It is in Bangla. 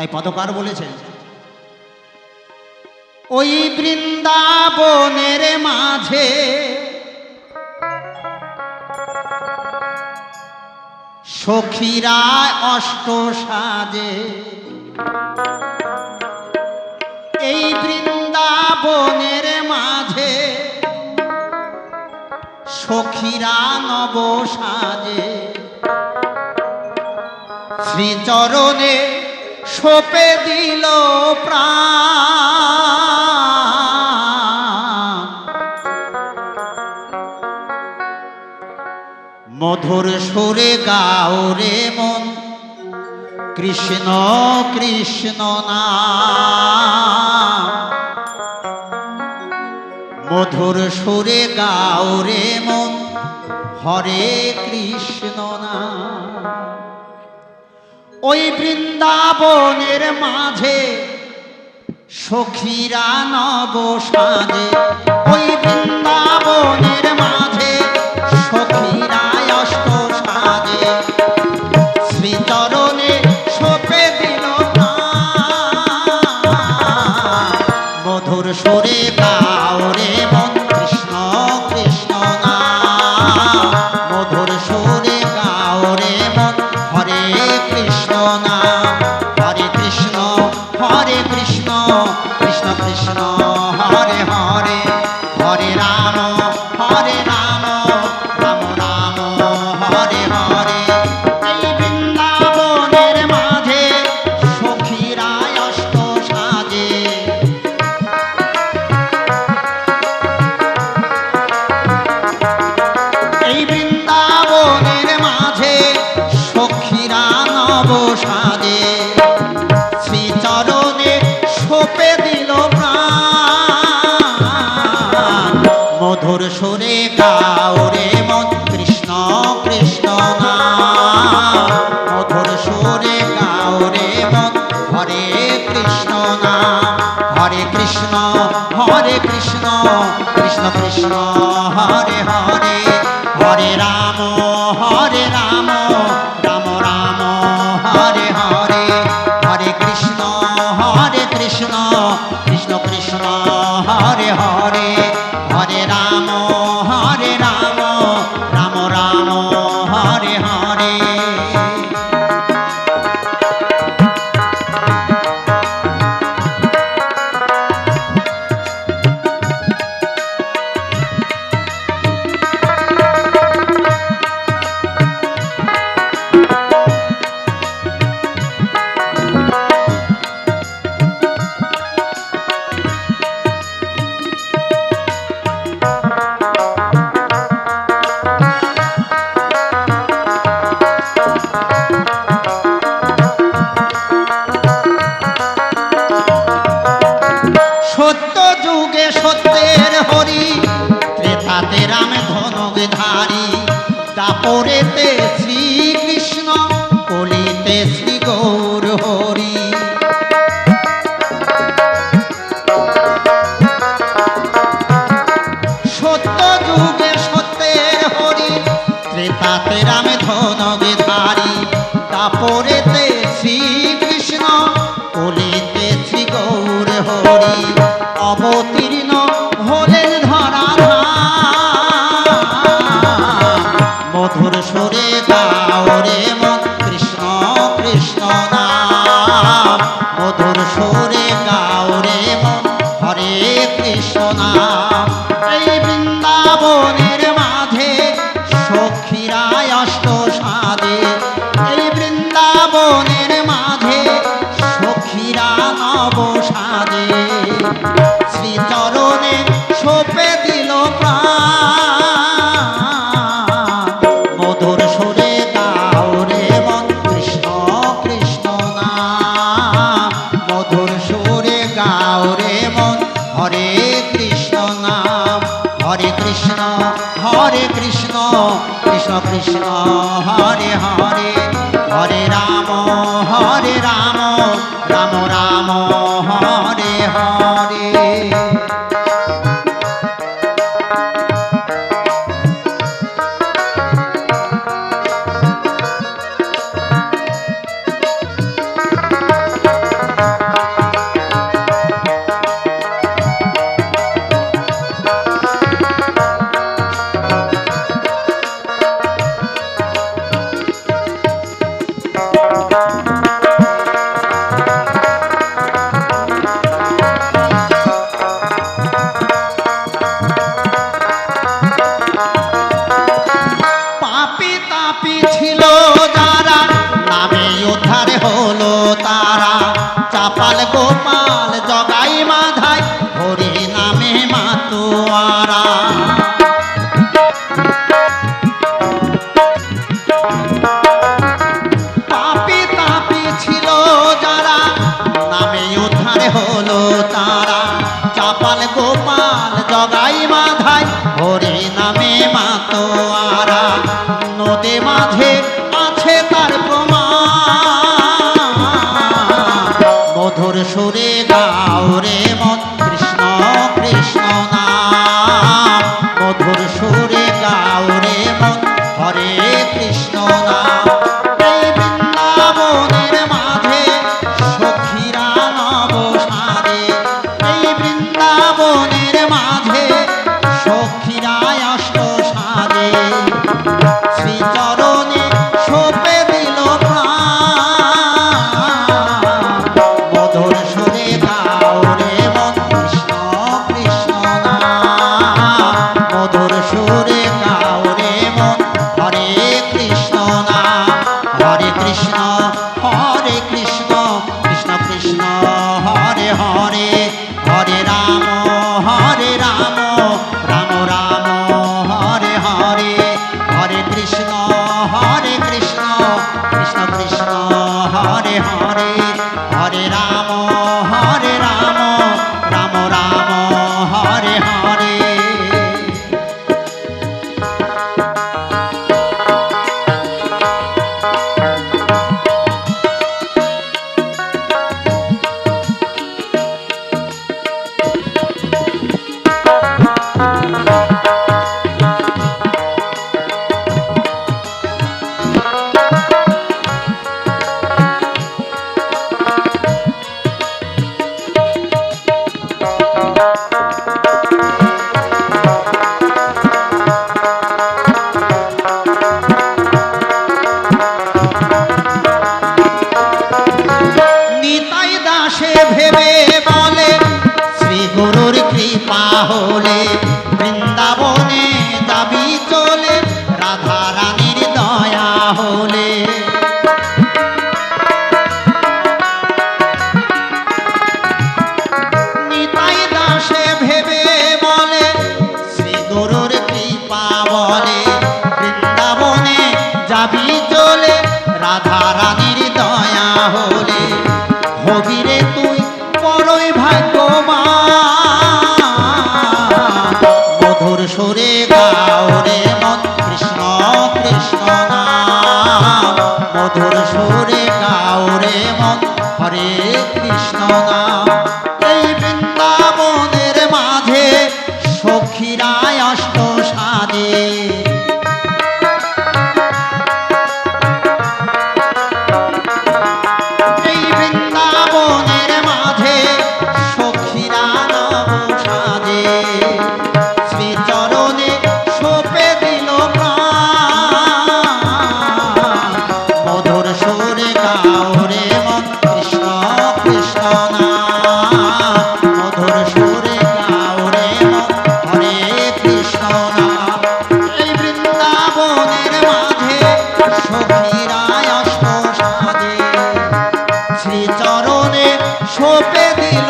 তাই পদকার বলেছেন। ওই বৃন্দাবনের মাঝে সখীরা অষ্ট সাজে। এই বৃন্দাবনের মাঝে সখীরা নব সাজে। শ্রীচরণে সোপে দিল মধুর সুরে গাও রে মন, কৃষ্ণ কৃষ্ণ না মধুর সুরে গাও রে মন, হরে কৃষ্ণ। ওই বৃন্দাবনের মাঝে, সখীরা নব সাজে ওই বৃন্দাবনের মাঝে, সখীরা অষ্ট সাজে শ্রীচরণে সোপে দিল। মধুর সুরে সুরে কাউরে মন, কৃষ্ণ কৃষ্ণ নাম মধুর সুরে কাউরে মন, হরে কৃষ্ণ নাম হরে কৃষ্ণ হরে কৃষ্ণ কৃষ্ণ কৃষ্ণ, হরে হরে। ত্রেতাতে রাম ধনক ধারি। দাপরেতে শ্রীকৃষ্ণ কলিতে শ্রী গৌর হরি। অবতীর্ণ হলেন ধরা মধুর সুরে গাওরে মন, কৃষ্ণ কৃষ্ণ নাম। মধুর সুরে গাওরে মন, হরে কৃষ্ণ নাম। এই বৃন্দাবনের মাঝে সখীরায় হরে ছিল হরে কৃষ্ণ হরে সোপে দিল